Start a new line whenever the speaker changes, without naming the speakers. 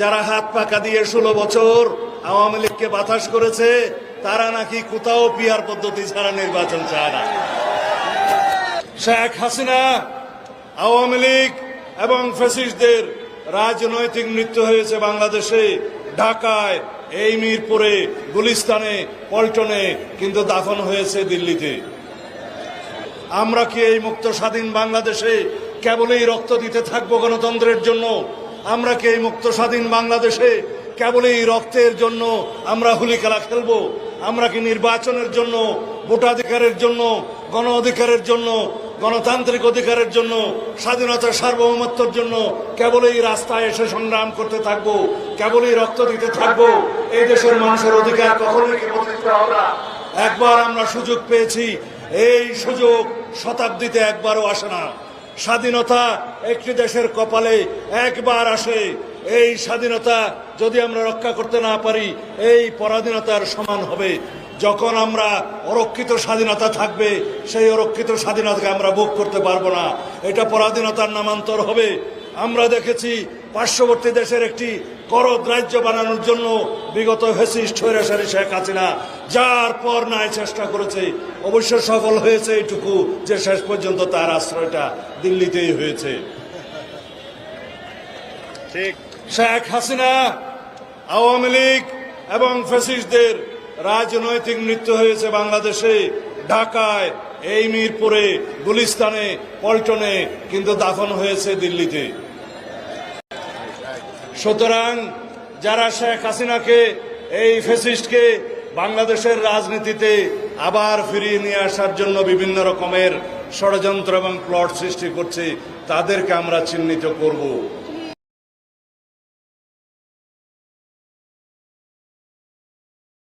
যারা হাত পাকা দিয়ে ষোলো বছর আওয়ামী লীগকে বাতাস করেছে, তারা নাকি কোথাও পিয়ার পদ্ধতি ছাড়া নির্বাচন চায় না। শেখ হাসিনা, আওয়ামী লীগ এবং ফ্যাসিস্টদের রাজনৈতিক মৃত্যু হয়েছে বাংলাদেশে। ঢাকায়, এই মিরপুরে, গুলিস্তানে, পল্টনে কিন্তু দাফন হয়েছে দিল্লিতে। আমরা কি এই মুক্ত স্বাধীন বাংলাদেশে কেবলই রক্ত দিতে থাকব গণতন্ত্রের জন্য? আমরা কি এই মুক্ত স্বাধীন বাংলাদেশে কেবলই রক্তের জন্য আমরা হুলি খেলা খেলব? আমরা কি নির্বাচনের জন্য, ভোটাধিকারের জন্য গণ অধিকারের জন্য, গণতান্ত্রিক অধিকারের জন্য, স্বাধীনতার সার্বভৌমত্বের জন্য কেবলই রাস্তায় এসে সংগ্রাম করতে থাকব? কেবলই রক্ত দিতে থাকব? এই দেশের মানুষের অধিকার কখনোই কেবল। একবার আমরা সুযোগ পেয়েছি। এই সুযোগ শতাব্দীতে একবারও আসে না। স্বাধীনতা একটি দেশের কপালে একবার আসে। এই স্বাধীনতা যদি আমরা রক্ষা করতে না পারি, এই পরাধীনতার সমান হবে। যখন আমরা অরক্ষিত স্বাধীনতা থাকবে, সেই অরক্ষিত স্বাধীনতাকে আমরা ভোগ করতে পারব না। এটা পরাধীনতার নামান্তর হবে। আমরা দেখেছি পার্শ্ববর্তী দেশের একটি করদ রাজ্য বানানোর জন্য বিগত হেসিস্ট হইরাসারি শেখ হাসিনা যার পর নাই চেষ্টা করেছে অবশ্য সফল হয়েছে এইটুকু যে শেষ পর্যন্ত তার আশ্রয়টা দিল্লিতেই হয়েছে।
ঠিক।
শেখ হাসিনা আওয়ামী লীগ এবং ফ্যাসিস্টদের রাজনৈতিক মৃত্যু হয়েছে বাংলাদেশে ঢাকায় এই মিরপুরে গুলিস্তানে পল্টনে কিন্তু দাফন হয়েছে দিল্লিতে। সুতরাং যারা শেখ হাসিনাকে, এই ফেসিস্টকে বাংলাদেশের রাজনীতিতে আবার ফিরিয়ে নিয়ে আসার জন্য বিভিন্ন রকমের ষড়যন্ত্র এবং প্লট সৃষ্টি করছে, তাদেরকে আমরা চিহ্নিত করব।